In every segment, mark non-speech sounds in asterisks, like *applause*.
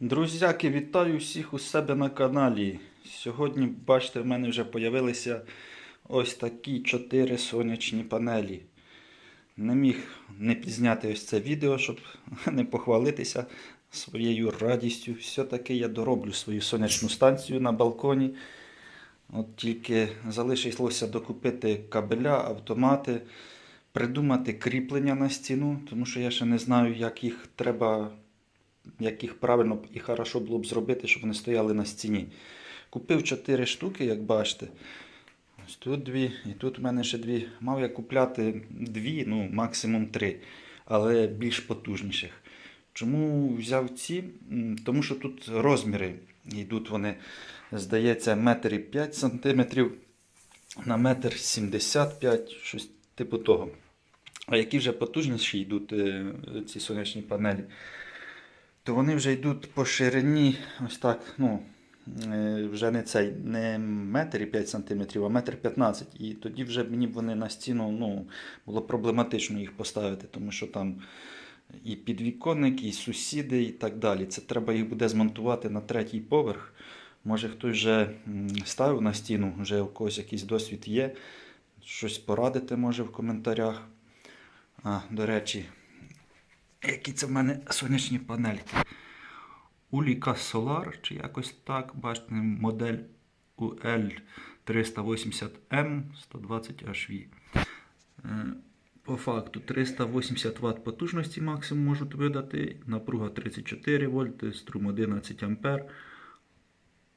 Друзяки, вітаю всіх у себе на каналі. Сьогодні, бачите, в мене вже з'явилися ось такі чотири сонячні панелі. Не міг не пізняти ось це відео, щоб *laughs* не похвалитися своєю радістю. Все-таки я дороблю свою сонячну станцію на балконі. От тільки залишилося докупити кабеля, автомати, придумати кріплення на стіну, тому що я ще не знаю, як їх треба як їх правильно і хорошо було б зробити, щоб вони стояли на стіні. Купив 4 штуки, як бачите. Ось тут дві, і тут у мене ще дві. Мав я купляти дві, ну максимум три, але більш потужніших. Чому взяв ці? Тому що тут розміри йдуть вони, здається, метр і 5 сантиметрів на метр 75, щось типу того. А які вже потужніші йдуть е, ці сонячні панелі? То вони вже йдуть по ширині, ось так, ну, е, вже не цей, не метр і 5 сантиметрів, а метр 15. І тоді вже мені б вони на стіну ну, було проблематично їх поставити, тому що там і підвіконник, і сусіди, і так далі. Це треба їх буде змонтувати на третій поверх. Може хтось вже ставив на стіну, вже у когось якийсь досвід є. Щось порадити може в коментарях. А, до речі, які це в мене сонячні панельки. Уліка Solar, чи якось так, бачите, модель UL380M 120HV. Е, По факту 380 Вт потужності максимум можуть видати, напруга 34 вольти, струм 11 А.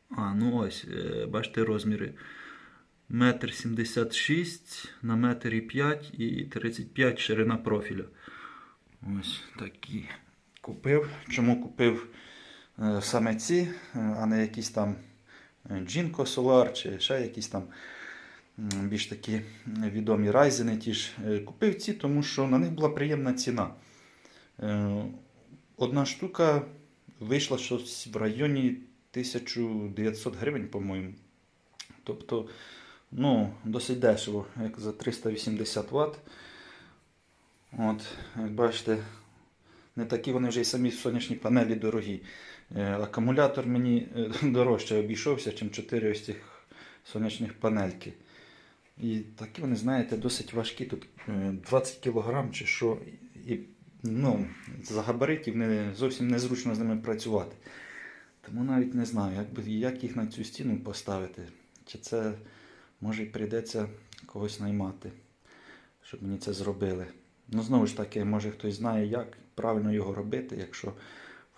А, ну ось, е, бачите розміри. Метр 76 на метр і 5 і 35 ширина профіля. Ось такі купив. Чому купив е, саме ці, е, а не якісь там е, Jinko Solar чи ще якісь там більш такі відомі райзени. Ті ж. Купив ці, тому що на них була приємна ціна. Одна штука вийшла щось в районі 1900 гривень, по-моєму. Тобто, ну, досить дешево, як за 380 Вт. От, як бачите, не такі вони вже й самі сонячні панелі дорогі. Е, Акумулятор мені е, *laughs* дорожче обійшовся, ніж 4 ось цих сонячних панельки. І такі вони, знаєте, досить важкі. Тут е, 20 кг чи що. І, ну, за габаритів не, зовсім незручно з ними працювати. Тому навіть не знаю, як, як їх на цю стіну поставити. Чи це може прийдеться когось наймати, щоб мені це зробили. Ну, знову ж таки, може хтось знає, як правильно його робити. Якщо